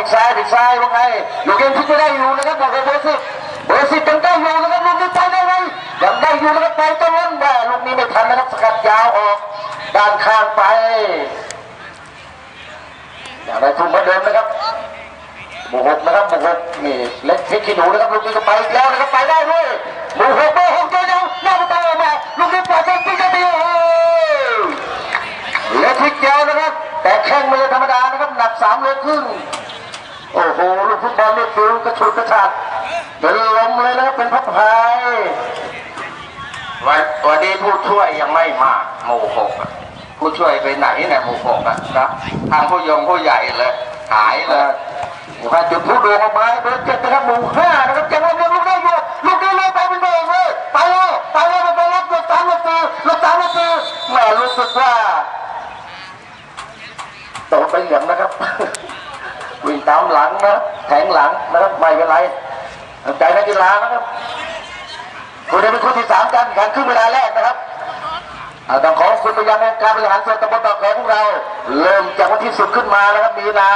ปีกซ้ายปีกซ้ายว่าไงลูกยังคิดไม่ได้อยู่นะครับบอกเลยเบอร์สิบเบอร์สิบยังได้อยู่นะครับลูกนี้ไปได้ไหมยังได้อยู่นะครับไปตรงนั้นแม่ลูกนี้ไม่ทันนะครับสกัดยาวออกด้านข้างไปอย่างไรทุ่มเหมือนเดิมนะครับหมูหกนะครับหมูหกนี่เล็กพลิกขี้หนูนะครับลูกนี้ก็ไปอีกแล้วนะครับไปได้ด้วยหมูหกเบอร์หก โลครึ่งโอ้โหลูกฟุตบอลนี่ฟิวกระชุดกระชากเป็นลมเลยนะครับเป็นพับพายวันวันนี้ผู้ช่วยยังไม่มาหมู่หกอะผู้ช่วยไปไหนเนี่ยหมู่หกอะนะทางผู้ยงผู้ใหญ่เลยหายเลยหมู่ห้าจุดผู้โด่งออกมาเบอร์เจ็ดนะครับหมู่ห้านะครับยังไม่เรียนลูกได้อยู่ลูกนี้เลยไปเป็นเบอร์เลยไปเลยไปเลยไปรับลูกสามลูกสี่ลูกสามลูกสี่แหม่รู้สึกว่าโตไปเหลี่ยมนะครับวิ่งตามห ลังนะแทงหลังนะครับไม่เป็นไรใจนักกีฬานะครับคนนี้เป็นคนที่สามการแข่งขันครึ่งเวลาแรกนะครับต้องขอบคุณไปยังองการบริหารส่วนตำบลตอกแขของเรา เริ่มจากวันที่สุดขึ้นมานะครับมีนา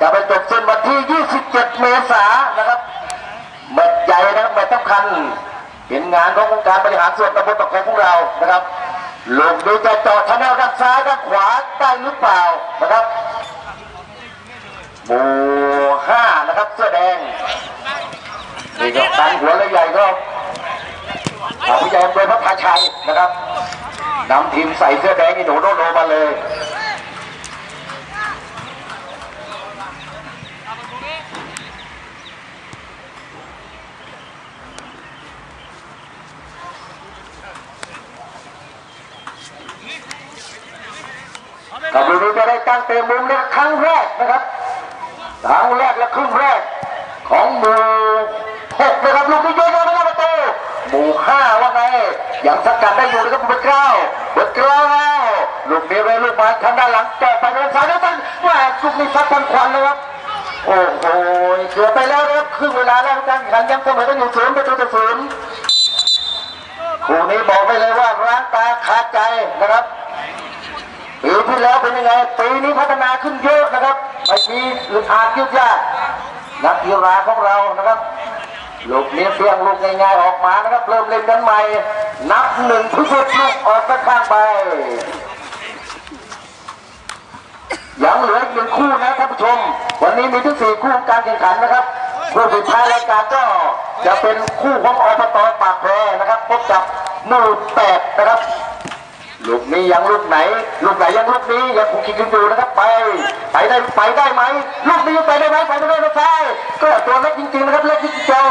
จะไปจบสิ้นวันที่ 27 เมษายนนะครับแมตช์ใหญ่นะครับแมตช์สำคัญเป็นงานขององค์การบริหารส่วนตำบลตอกแขของเรานะครับลูกนี้จะจาะทางแนวด้านซ้ายด้านขวาได้หรือเปล่านะครับ นี่ก็ตันหัวและใหญ่ก็อาผู้ใหญ่อำเภอพระพาชัยนะครับนำทีมใส่เสื้อแดงอีหนูโนโนมาเลยกับลูกนี้จะได้ตั้งเต็มมุมในครั้งแรกนะครับครั้งแรกและครึ่งแรก ของหมู่หกนะครับลูกนี้โยนมาไม่ได้ประตู่ห้าว่าไงยังสกัดได้อยู่นะครับเบอร์เกล้าเบอร์เกล้าลูกนี้ไปลูกมาทางด้านหลังแกะไปทางซ้ายแล้วตั้งว่าลูกนี้ซัดทันควันเลยครับโอ้โหเกือไปแล้วนะครับครึ่งเวลาแล้วการแข่งขันยังเสมอกันอยู่ศูนย์ประตูต่อศูนย์คู่นี้บอกไปเลยว่าร้างตาขาดใจนะครับปีที่แล้วเป็นยังไงปีนี้พัฒนาขึ้นเยอะนะครับไม่มีอึดอัดยืดยาดนักกีฬาของเรานะครับ ลูกนี้เสียงลูกง่ายๆออกมานะครับ เริ่มเล่นกันใหม่ นับหนึ่งพิสุทธิ์ลูกออกข้างไป ยังเหลืออีกหนึ่งคู่นะท่านผู้ชม วันนี้มีทั้งสี่คู่การแข่งขันนะครับคู่สุดท้ายรายการก็จะเป็นคู่ของอบตปากแพรนะครับพบกับหมู่แปดนะครับ ลูกนี้ยังลูกไหน ลูกไหนยังลูกนี้ยังคุกคิดกันอยู่นะครับไป ไปได้ไปได้ไหมลูกนี้ไปได้ไหมไปไม่ได้นะใช่ก็ตัวเล็กจริงๆนะครับเล็กจริงๆเจ้า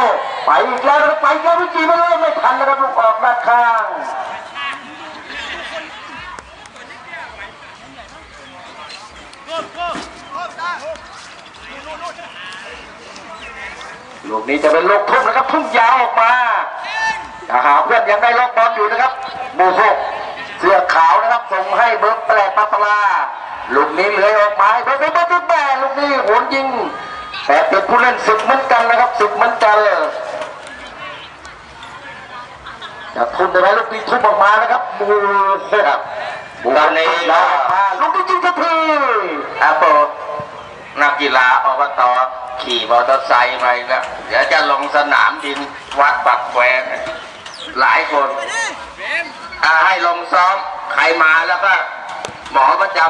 ไปอีกแล้วนะครับไปแล้ววิจีไม่เลยไม่ทันนะครับลูกออกด้านข้างลูกนี้จะเป็นลูกทุ่มนะครับทุ่มยาวออกมาถ้าหาเพื่อนยังได้ล็อกบอลอยู่นะครับหมู่หกเสื้อขาวนะครับส่งให้เบิร์ตแปลกปาปลา ลูกนี้เลื้อยออกมาให้เบิร์ตเบิร์ตเบิร์ตแม่ลูกนี้โหนยิงแต่เป็นผู้เล่นศึกเหมือนกันนะครับศึกเหมือนกันจะทุนได้ไหมลูกนี้ทุ่มออกมานะครับหมู่หกตอนนี้ยาวออกมาลูกนี้ยิงทันทีอาโปนักกีฬาอบตขี่มอเตอร์ไซค์ไปแล้วเดี๋ยวจะลงสนามบินวัดปักแควงหลายคนอ่าให้ลงซ้อมใครมาแล้วก็หมอประจำ